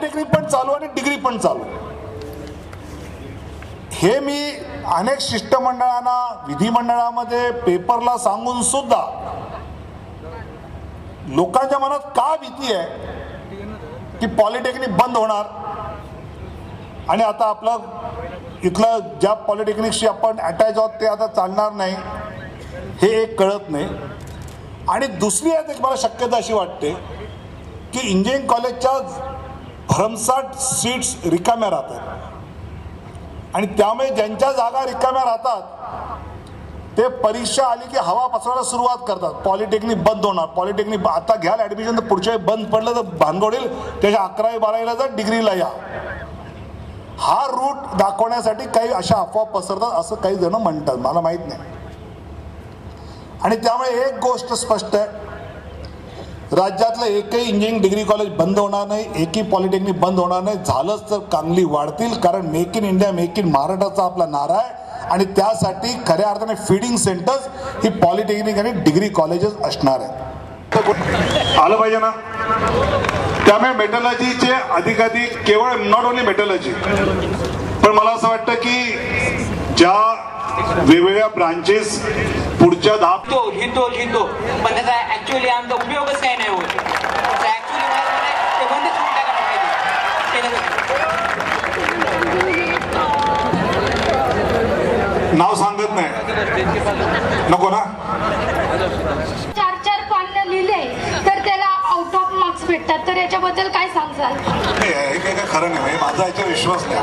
Polytechnic पण चालू आणि डिग्री पण चालू. हे मी अनेक शिष्टमंडळांना विधिमंडळामध्ये पेपरला सांगून सुद्धा लोकांच्या मनात का भीती आहे की पॉलिटेक्निक बंद होणार? आणि आता आपलं इथलं ज्या पॉलिटेक्निकशी आपण अटॅच आहोत ते आता चालणार नाही हे एक कळत नाही. आणि दुसरी आहे मला शक्यता अशी वाटते की इंजिनिअरिंग कॉलेजच्या भरमसाठ सीट्स रिकाम्या राहतात. आणि त्यामुळे ज्यांच्या जागा रिकाम्या राहतात ते परीक्षा आली की हवा पसरायला सुरुवात करतात. पॉलिटेक्निक बंद होणार. पॉलिटेक्निक आता घ्याल ॲडमिशन तर पुढच्या वेळी बंद पडलं तर भानगड होईल त्याच्या अकरावी बारावीला जा डिग्रीला या. हा रूट दाखवण्यासाठी काही अशा अफवा पसरतात असं काही जण म्हणतात. मला माहीत नाही. आणि त्यामुळे एक गोष्ट स्पष्ट आहे. राज्यातलं एकही इंजिनिअरिंग डिग्री कॉलेज बंद होणार नाही एकही पॉलिटेक्निक बंद होणार नाही. झालंच तर चांगली वाढतील कारण make in India make in महाराष्ट्राचा आपला नारा आहे. आणि त्यासाठी खऱ्या अर्थाने फीडिंग सेंटर्स ही पॉलिटेक्निक आणि डिग्री कॉलेजेस असणार आहेत. आलं पाहिजे ना? त्यामुळे मेटॉलॉजीचे अधिकाधिक केवळ नॉट ओन्ली मेटॉलॉजी पण मला असं वाटतं की ज्या वेगवेगळ्या ब्रांचेस पुढच्या दहा लिहितो लिहितो लिहितो पण त्याचा ऍक्च्युअली आमचा उपयोगच काही नाही होत त्याचा ऍक्च्युअली ते बंदच करून टाकायला पाहिजे ते कसं- नाव सांगत नाही नको ना. चार चार पानं लिहिले तर त्याला आउट ऑफ मार्क्स भेटतात. तर याच्याबद्दल काय सांगसाल हे काय खरं नाही माझा याच्यावर विश्वास नाही.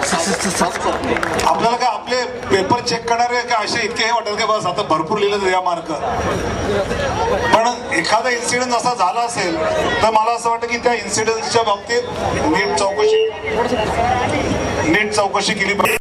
आपल्याला काय आपले पेपर चेक करणारे काय असे इतके हे वाटत की बस आता भरपूर लिहिलं तर या मार्क पण एखादा इन्सिडेंट असा झाला असेल तर मला असं वाटतं की त्या इन्सिडेंटच्या बाबतीत नीट चौकशी नीट चौकशी केली पाहिजे.